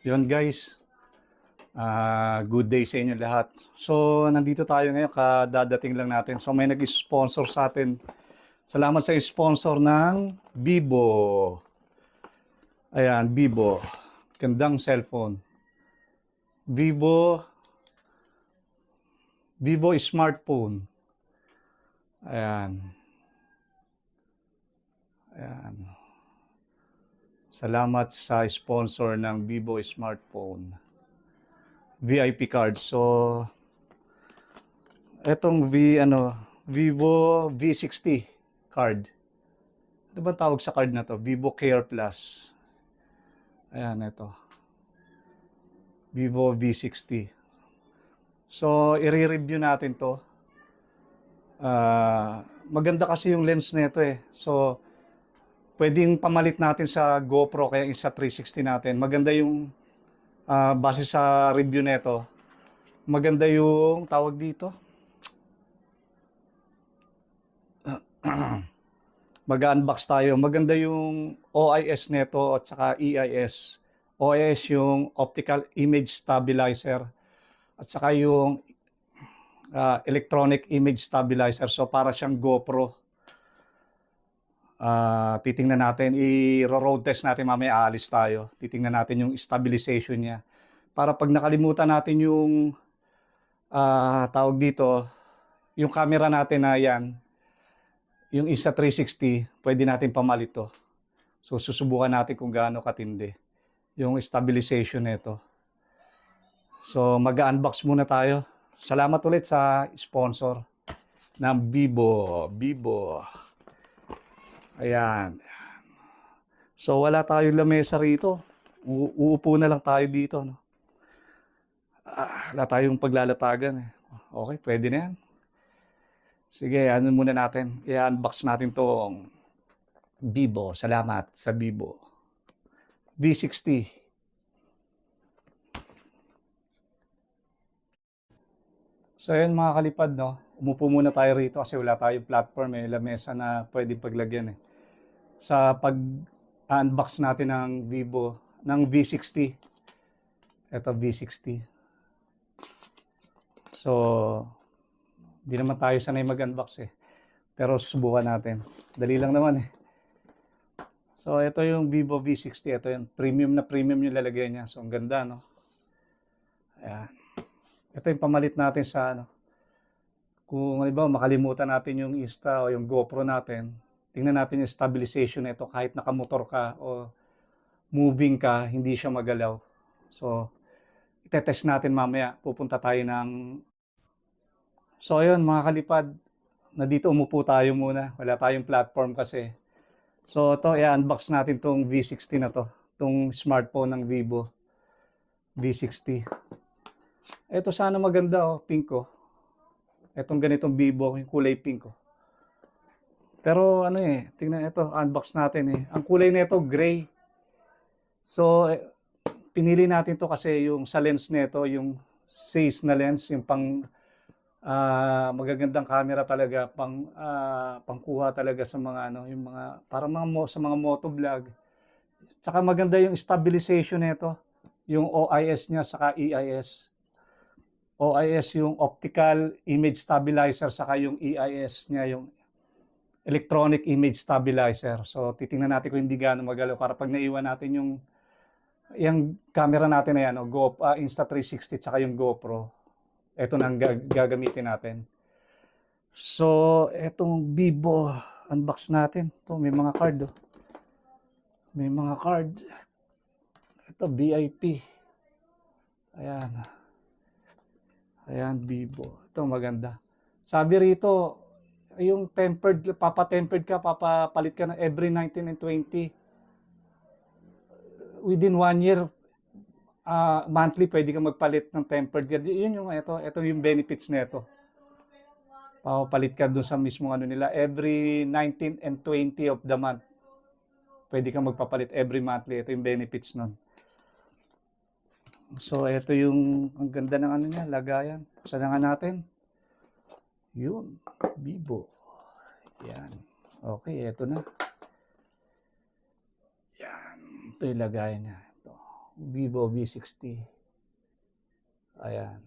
Yun guys, Ah, good day sa inyo lahat. So, nandito tayo ngayon, kadadating lang natin. So, may nag-sponsor sa atin. Salamat sa sponsor ng Vivo. Ayan, Vivo. Gandang cellphone. Vivo Vivo smartphone. Ayan. Ayan. Salamat sa sponsor ng Vivo smartphone. VIP card. So, etong V, ano, Vivo V60 card. Ano ba tawag sa card na to? Vivo Care Plus. Ayan, ito. Vivo V60. So, i-review natin to. Ah, maganda kasi yung lens nito eh. So, pwedeng pamalit natin sa GoPro kaya isa 360 natin. Maganda yung ah, base sa review nito, maganda yung tawag dito. Mag-unbox tayo. Maganda yung OIS nito at saka EIS. OIS yung Optical Image Stabilizer at saka yung ah, Electronic Image Stabilizer. So para siyang GoPro. Ah, titingnan natin, i-road test natin mamaya, aalis tayo. Titingnan natin yung stabilization niya. Para pag nakalimutan natin yung ah, tawag dito, yung camera natin na yan, yung isa 360, pwede natin pamalit to. So susubukan natin kung gaano katindi yung stabilization nito. So mag-unbox muna tayo. Salamat ulit sa sponsor ng Vivo. Vivo. Ayan. So wala tayong lamesa rito. U- uupo na lang tayo dito. No? Ah, wala tayong paglalatagan. Eh. Okay, pwede na yan. Sige, ano muna natin. I-unbox natin tong Vivo. Salamat sa Vivo. V60. So yun mga kalipad, no? Umupo muna tayo rito kasi wala tayong platform, may lamesa na pwedeng paglagyan eh. Sa pag-unbox natin ng Vivo, ng V60. Ito V60. So, di naman tayo sanay mag-unbox eh. Pero subukan natin. Dali lang naman eh. So, ito yung Vivo V60. Ito yung premium na premium yung lalagay niya. So, ang ganda, no? Ayan. Ito yung pamalit natin sa ano. Kung halimbawa makalimutan natin yung Insta o yung GoPro natin, tingnan natin yung stabilization nito kahit nakamotor ka o moving ka, hindi siya magalaw. So, itetest natin mamaya. Pupunta tayo ng... So, ayun mga kalipad, na dito umupo tayo muna. Wala tayong platform kasi. So, ito, i-unbox natin tong V60 na to. Tong smartphone ng Vivo. V60. Ito sana maganda oh, pink oh. Etong ganitong Vivo, yung kulay pink oh. Pero ano eh, tingnan ito, unbox natin eh. Ang kulay nito gray. So eh, pinili natin to kasi yung sa lens nito, yung Zeiss na lens, yung pang ah, magagandang camera talaga, pang ah, pangkuha talaga sa mga ano, yung mga para mga mo, sa mga motovlog. Tsaka maganda yung stabilization nito, yung OIS niya saka EIS. OIS yung optical image stabilizer saka yung EIS niya yung electronic image stabilizer. So titingnan natin kung hindi gaano magalaw para pag naiwan natin yung yung camera natin na yan, o Go, ah, Insta360 tsaka yung GoPro. Ito na ang gag- gagamitin natin. So, etong Vivo, unbox natin. Ito, may mga card. Oh. May mga card. Ito, VIP. Ayan. Ayan, Vivo. Ito, maganda. Sabi rito, yung tempered, papa-tempered ka, papapalit ka na every 19 and 20. Within one year, ah, monthly, pwede ka magpalit ng tempered ka. Yun yung, ito, ito yung benefits nito. Papapalit ka dun sa mismong ano nila. Every 19 and 20 of the month, pwede ka magpapalit every monthly. Ito yung benefits nun. So, ito yung, ang ganda ng ano niya, lagayan. Buksan na nga natin. Yun, Vivo. Yan. Okay, ito na. Yan. Ito yung niya. Ito. Vivo V60. Ayan.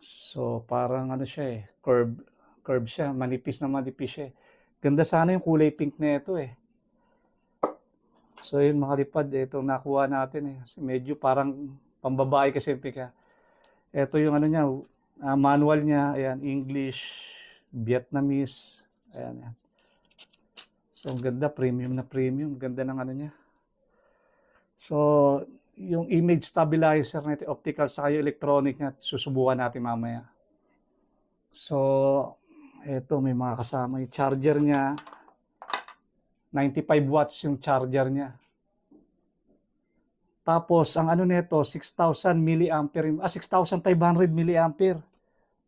So, parang ano siya eh, curve, curve siya, manipis na manipis siya eh. Ganda sana yung kulay pink na ito eh. So, yun mga lipad, nakuha natin eh. Medyo parang pambabae kasi yung pink. ah. Ito yung ano niya, ah, manual niya, ayan, English, Vietnamese, ayan, ayan. So, ang ganda, premium na premium. Ganda ng ano niya. So, yung image stabilizer na ito, optical sa yung electronic na susubukan natin mamaya. So, eto may mga kasama yung charger niya. 95 watts yung charger niya. Tapos, ang ano nito, 6,000 milliampere, ah, 6,500 milliampere.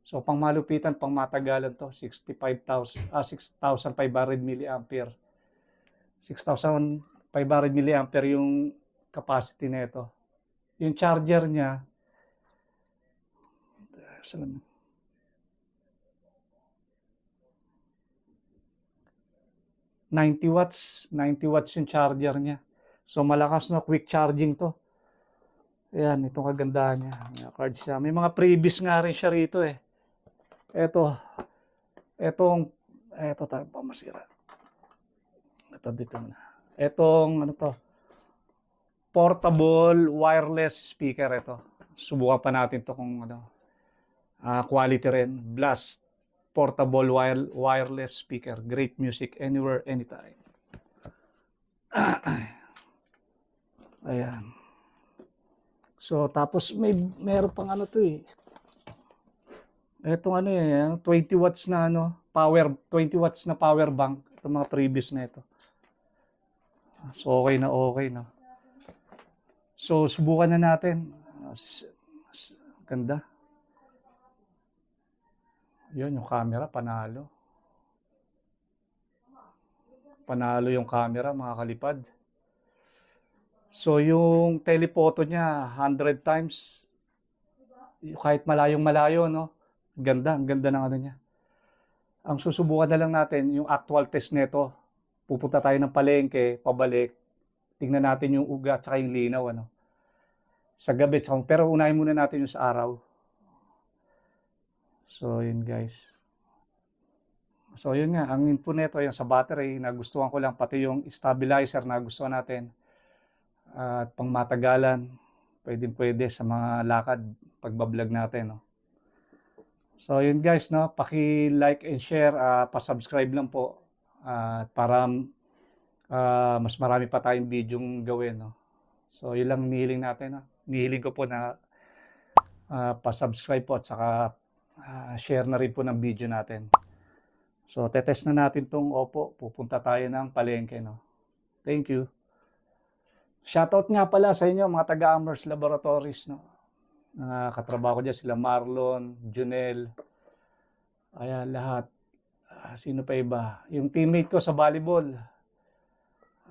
So, pang malupitan, pang matagalan to, 65,000, ah, 6,500 milliampere. 6,500 milliampere yung capacity nito. Yung charger niya, saan? 90 watts, 90 watts yung charger niya. So malakas na quick charging to. Ayan, itong kagandahan niya. May cards siya. May mga previous nga rin siya rito eh. Ito. Etong, eto tayo pa masira. Ito dito na. Etong, ano to? Portable wireless speaker ito. Subukan pa natin to kung ano. ah, quality rin. Blast portable wire, wireless speaker. Great music anywhere, anytime. Ayan. So, tapos may meron pang ano to eh. Etong ano eh, 20 watts na ano, power, 20 watts na power bank. Itong mga previous na ito. So, okay na okay na. So, subukan na natin. Ganda. Yun, yung camera, panalo. Panalo yung camera, mga kalipad. So, yung telephoto niya, 100 times, kahit malayong malayo, no? Ganda, ang ganda ng ano niya. Ang susubukan na lang natin, yung actual test nito. Pupunta tayo ng palengke, pabalik. Tingnan natin yung uga at yung linaw, ano? Sa gabi, tsaka- pero unahin muna natin yung sa araw. So, yun guys. So, yun nga. Ang info nito, yung sa battery, nagustuhan ko lang. Pati yung stabilizer, nagustuhan natin. At pang matagalan, pwedeng pwede sa mga lakad, pagbablog natin. No? So, yun guys, no? Paki-like and share, ah, pa-subscribe lang po. Ah, para ah, mas marami pa tayong video gawin. No? So, yun lang nihiling natin. No? Nihiling ko po na ah, pa-subscribe po at saka ah, share na rin po ng video natin. So, tetest na natin tong Oppo. Pupunta tayo ng palengke, no? Thank you. Shoutout nga pala sa inyo, mga taga-Amherst Laboratories, no? Nakakatrabaho ko dyan, sila Marlon, Junel, ayan, lahat. Ah, sino pa iba? Yung teammate ko sa volleyball.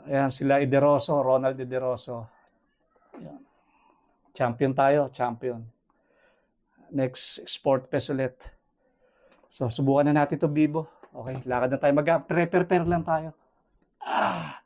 Ayan, sila Ideroso, Ronald Ideroso. Ayan. Champion tayo, champion next sport fest ulit. So, subukan na natin to Bibo. Okay, lakad na tayo. Mag-prepare lang tayo. Ah!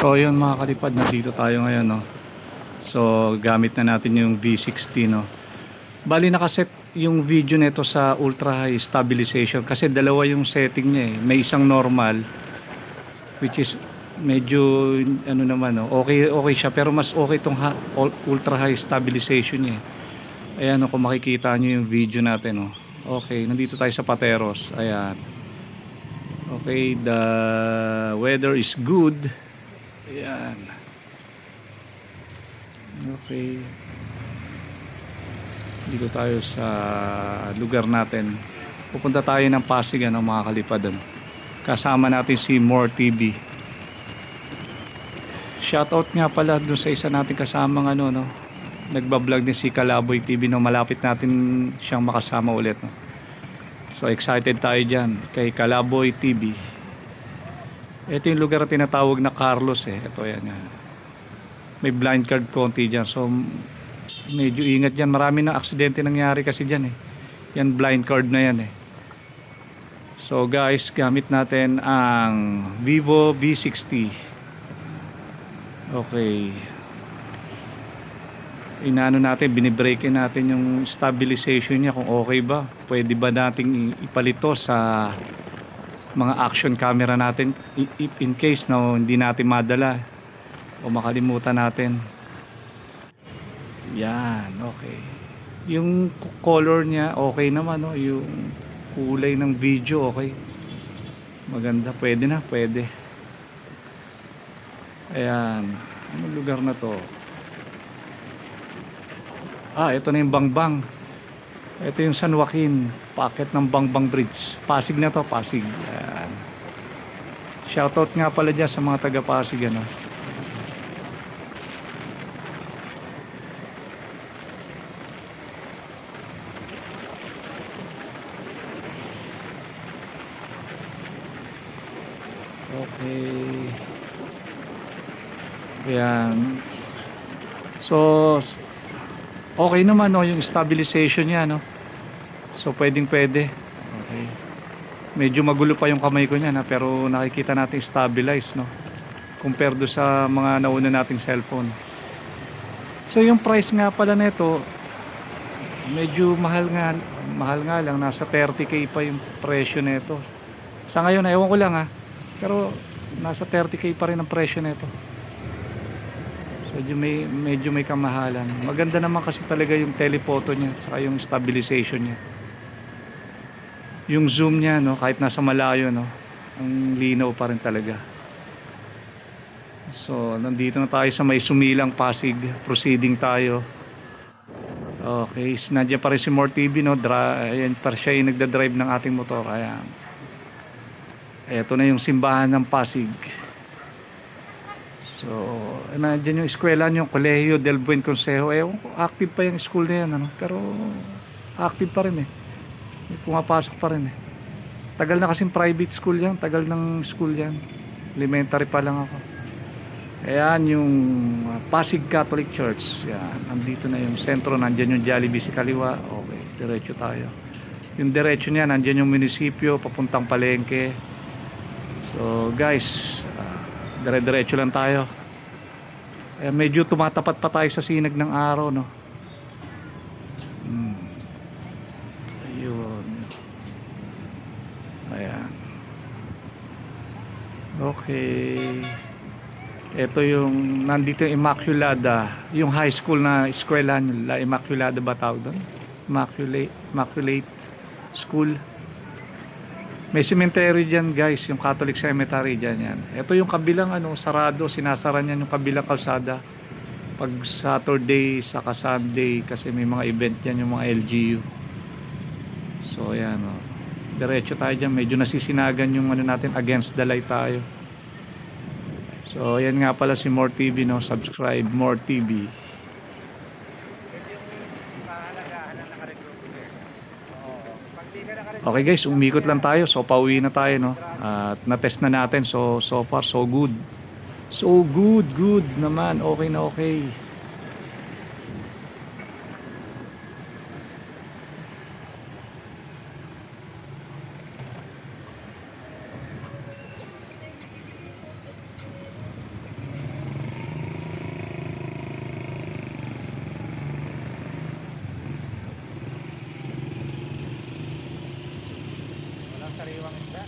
So, yun mga kalipad, nandito tayo ngayon, no? So, gamit na natin yung V60, no? Bali, nakaset yung video nito sa ultra high stabilization kasi dalawa yung setting niya eh. May isang normal, which is medyo, ano naman, no? Okay, okay siya, pero mas okay itong ha- ul- ultra high stabilization niya eh. Ayan, kung makikita nyo yung video natin, no? Okay, nandito tayo sa Pateros. Ayan. Okay, the weather is good. Ayan. Okay. Dito tayo sa lugar natin. Pupunta tayo ng Pasig ano, mga kalipad. Ano. Kasama natin si More TV. Shoutout nga pala dun sa isa nating kasamang ano, no. Nagbablog din si Kalaboy TV no malapit natin siyang makasama ulit no. So excited tayo dyan kay Kalaboy TV. Ito yung lugar na tinatawag na Carlos eh. Ito yan. yan. May blind card konti dyan. So medyo ingat dyan. Marami na aksidente nangyari kasi dyan eh. Yan blind card na yan eh. So guys, gamit natin ang Vivo V60. Okay. Inaano natin, binibrake natin yung stabilization niya kung okay ba. Pwede ba nating ipalito sa mga action camera natin in case na hindi natin madala o makalimutan natin. Yan, okay. Yung color niya okay naman no, yung kulay ng video okay. Maganda, pwede na, pwede. Ayan, anong lugar na to? Ah, ito na yung Bangbang. Ito yung San Joaquin, packet ng Bangbang Bridge. Pasig na to, Pasig. Ayan. Shoutout nga pala dyan sa mga taga Pasig ano. Okay. Ayan. So, okay naman no, yung stabilization niya no. So, pwedeng pwede. Okay. Medyo magulo pa yung kamay ko niya na pero nakikita natin stabilize no. Compare do sa mga nauna nating cellphone. So, yung price nga pala nito medyo mahal nga mahal nga lang nasa 30k pa yung presyo nito. Sa ngayon, ewan ko lang ha. Pero nasa 30k pa rin ang presyo nito. So medyo may, medyo may kamahalan. Maganda naman kasi talaga yung telephoto niya at saka yung stabilization niya. Yung zoom niya, no, kahit nasa malayo, no, ang linaw pa rin talaga. So, nandito na tayo sa may sumilang Pasig. Proceeding tayo. Okay, nandiyan pa rin si More TV, no? Dra ayan pa siya yung nagda-drive ng ating motor. Ayan. Ito na yung simbahan ng Pasig. So, nandiyan yung eskwela yung Colegio del Buen Consejo. Eh, active pa yung school na yan, ano? Pero, active pa rin eh. Pumapasok pa rin eh. Tagal na kasing private school yan. Tagal ng school yan. Elementary pa lang ako. Ayan yung uh, Pasig Catholic Church. Yan. Nandito na yung sentro. Nandyan yung Jollibee sa kaliwa. Okay, diretso tayo. Yung diretso niya, nandyan yung munisipyo, papuntang palengke. So guys, uh, dire-diretso lang tayo. Eh, medyo tumatapat pa tayo sa sinag ng araw, no? Hmm. Ayun. Ayan. Okay. Ito yung, nandito yung Immaculada, yung high school na eskwelahan, La Immaculada ba tawag doon? Immaculate, Immaculate School. May cemetery dyan guys, yung Catholic Cemetery dyan yan. Ito yung kabilang ano, sarado, sinasara niyan yung kabilang kalsada. Pag Saturday, saka Sunday, kasi may mga event dyan yung mga LGU. So yan o. Diretso tayo dyan, medyo nasisinagan yung ano natin, against the light tayo. So yan nga pala si More TV no, subscribe More TV. Okay guys, umikot lang tayo. So pauwi na tayo no. At na-test na natin. So so far so good. So good, good naman. Okay na okay. Walang sariwang isda.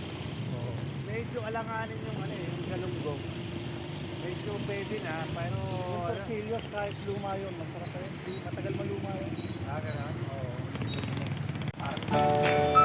Medyo alanganin yung ano eh, yung galunggong. Medyo pwede na, pero... Yung ano, torsillos kahit luma yun, masarap pa yun. Matagal maluma yun. Ah, ganun? Oo.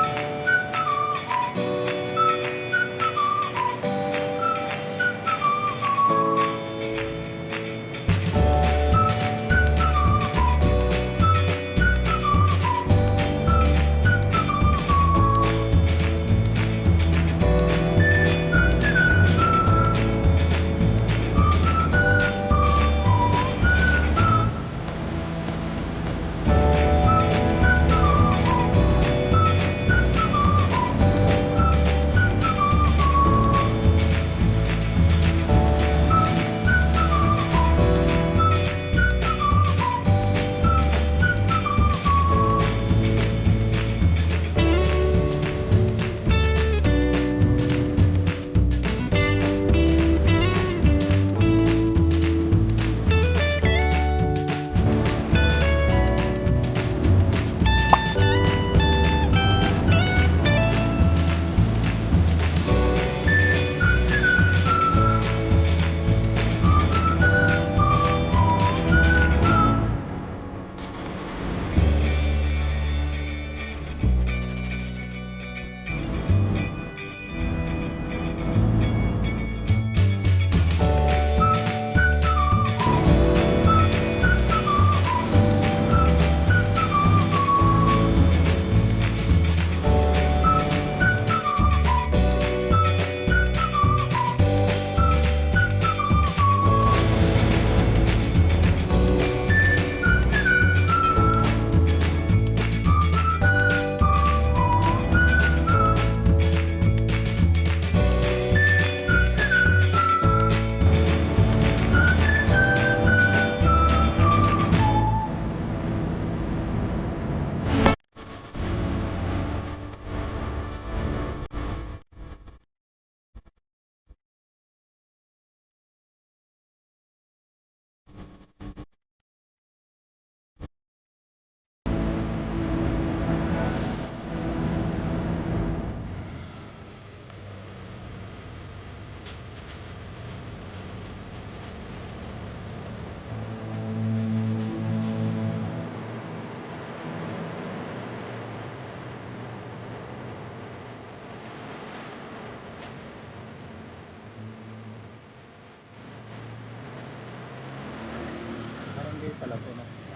Amen.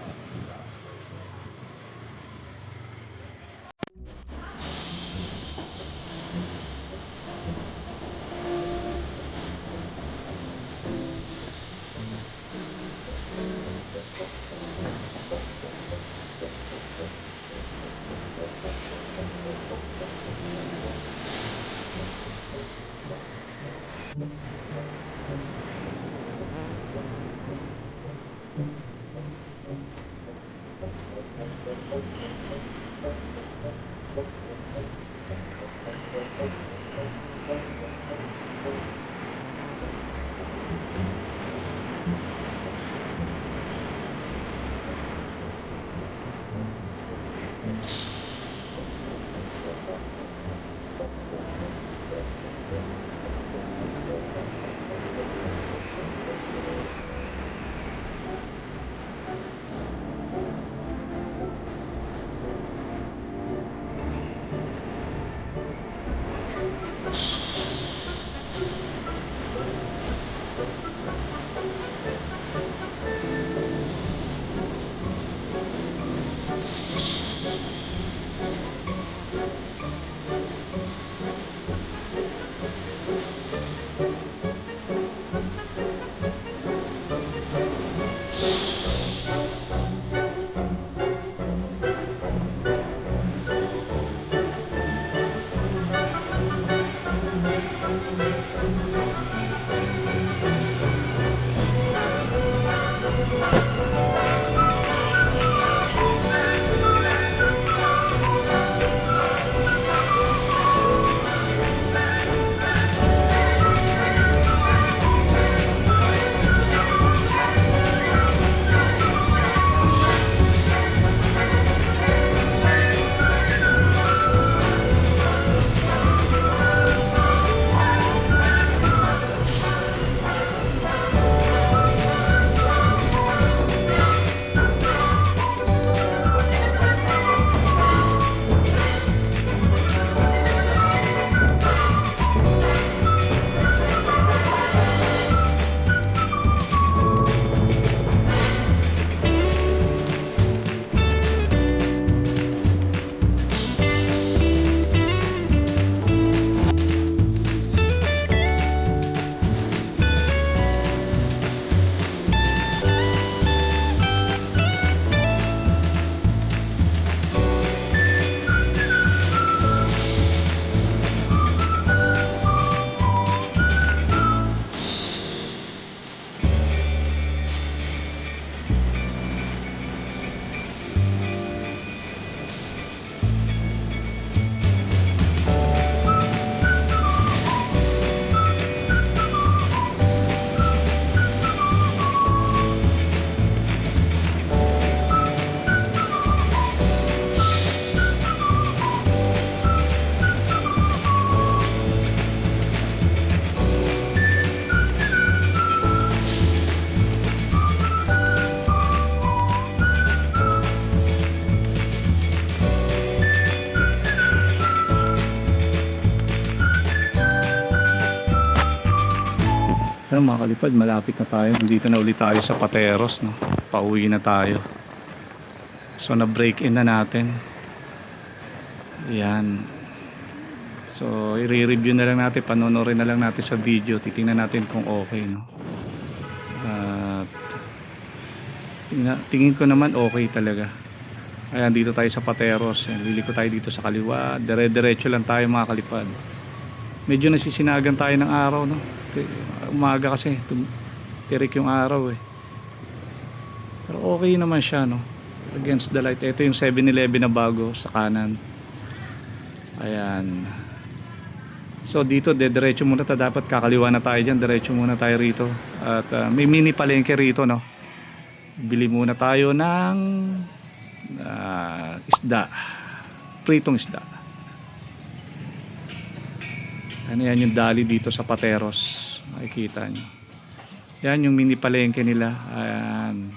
Pero mga kalipad, malapit na tayo. Nandito na ulit tayo sa Pateros. No? Pauwi na tayo. So na-break in na natin. Yan. So i-review na lang natin. Panonorin na lang natin sa video. Titingnan natin kung okay. No? At tingin ko naman okay talaga. Ayan, dito tayo sa Pateros. Liliko tayo dito sa kaliwa. Dire-diretso lang tayo mga kalipad. Medyo nasisinagan tayo ng araw, no? Umaga kasi, tirik yung araw eh. Pero okay naman siya, no? Against the light. Ito yung 7-Eleven na bago sa kanan. Ayan. So dito, de-diretso muna tayo. Dapat kakaliwa na tayo dyan. Diretso muna tayo rito. At ah, may mini palengke rito, no? Bili muna tayo ng ah, isda. Pritong isda. Ano yan yung dali dito sa Pateros. Makikita nyo. Yan yung mini palengke nila. Ayan.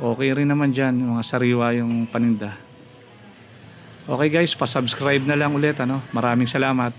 Okay rin naman dyan. Mga sariwa yung paninda. Okay guys, pa-subscribe na lang ulit. Ano? Maraming salamat.